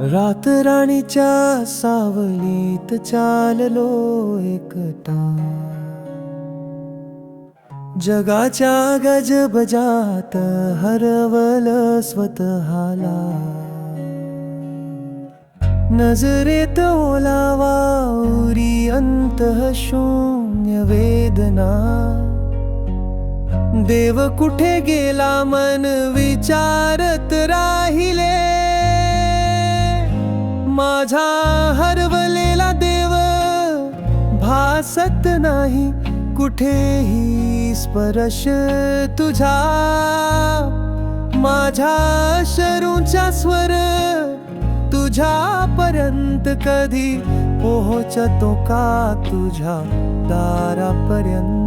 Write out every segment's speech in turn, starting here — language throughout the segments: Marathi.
रात राणीच्या सावलीत चाललो एकटा. जगाच्या गजबजात हरवल स्वतःला. नजरेत ओलावा उरी अंतः शून्य वेदना. देव कुठे गेला मन विचारत राहिले? माझा हरवलेला देव भासत नाही कुठेही स्पर्श तुझा. माझ्या शरूचा स्वर तुझ्यापर्यंत कधी पोहोचतो का तुझ्या दारापर्यंत?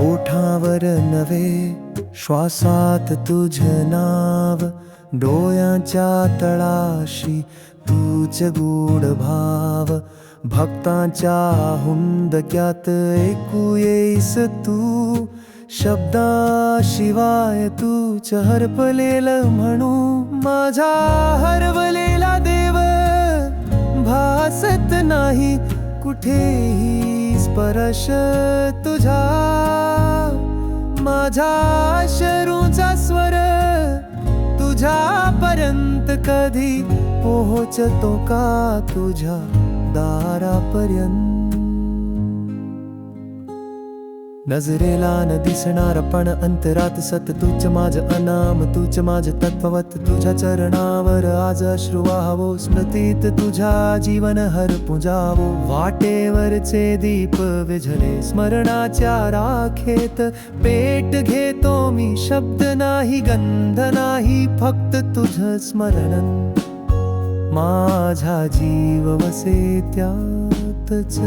ओठावर नवे श्वासात तुझ नाव डोळ्याच्या तळाशी तूच गूढ भाव. भक्तांच्या हुंदक्यात ऐकू येईस तू. शब्दाशिवाय तूच हरपलेल म्हणू. माझा हरवलेला देव भासत नाही कुठेही स्पर्श तुझा. माझा शरूचा स्वर कधी पोहोचतो का तुझ्या दारापर्यंत? नजरेला न दिसणार पण अंतरात सत तुझ माझ अनाम तुझ माझ तत्ववत तुझ्या चरणावर आज अश्रू स्मृतीत तुझ्या जीवन हर पुजावो. वाटेवरचे दीप विझले स्मरणाच्या राखेत पेट घेतो मी शब्द नाही गंध नाही फक्त तुझ स्मरण. माझा जीव वसे त्यातच.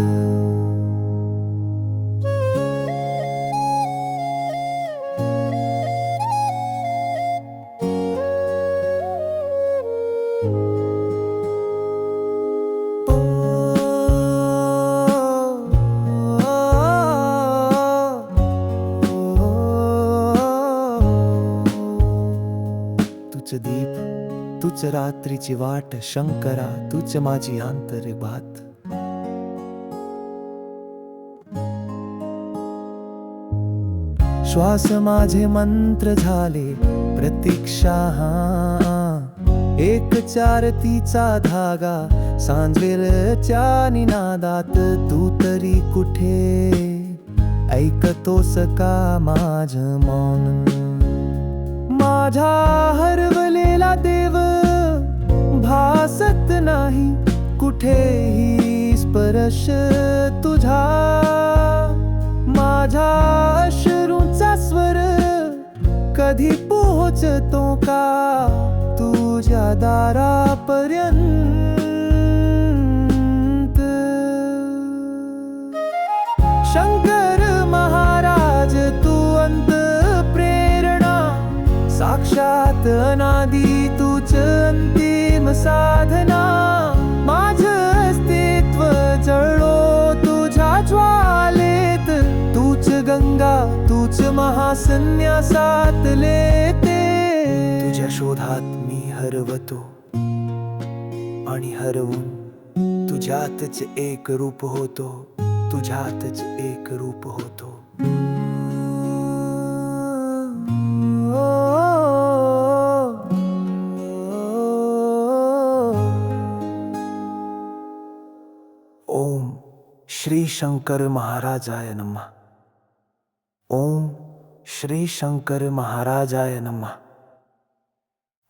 तुच दीप तुझ रात्रीची वाट शंकरा तुझ माझी आंतरबात श्वास माझे मंत्र झाले प्रतीक्षा एक चारतीचा धागा सांजवेलच्या निनादात तू तरी कुठे? ऐकतोस का माझ मौन? माझा हरवलेला देव भासत नाही कुठेही स्पर्श तुझा. माझा अश्रूचा स्वर कधी पोहोचतो का? तुझ्या दारापर्यंत साक्षात अनादी तूच अंतिम साधना। माझ अस्तित्व जळो तुझ्या ज्वालेत। तूच गंगा तूच महासन्यासात लेते। तुझ्या शोधात मी हरवतो आणि हरवून तुझ्यातच एक रूप होतो तुझ्यातच एक रूप होतो। श्री शंकर महाराजाय नमः। ओम श्री शंकर महाराजाय नमः।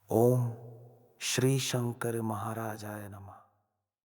ओम श्री शंकर महाराजाय नमः।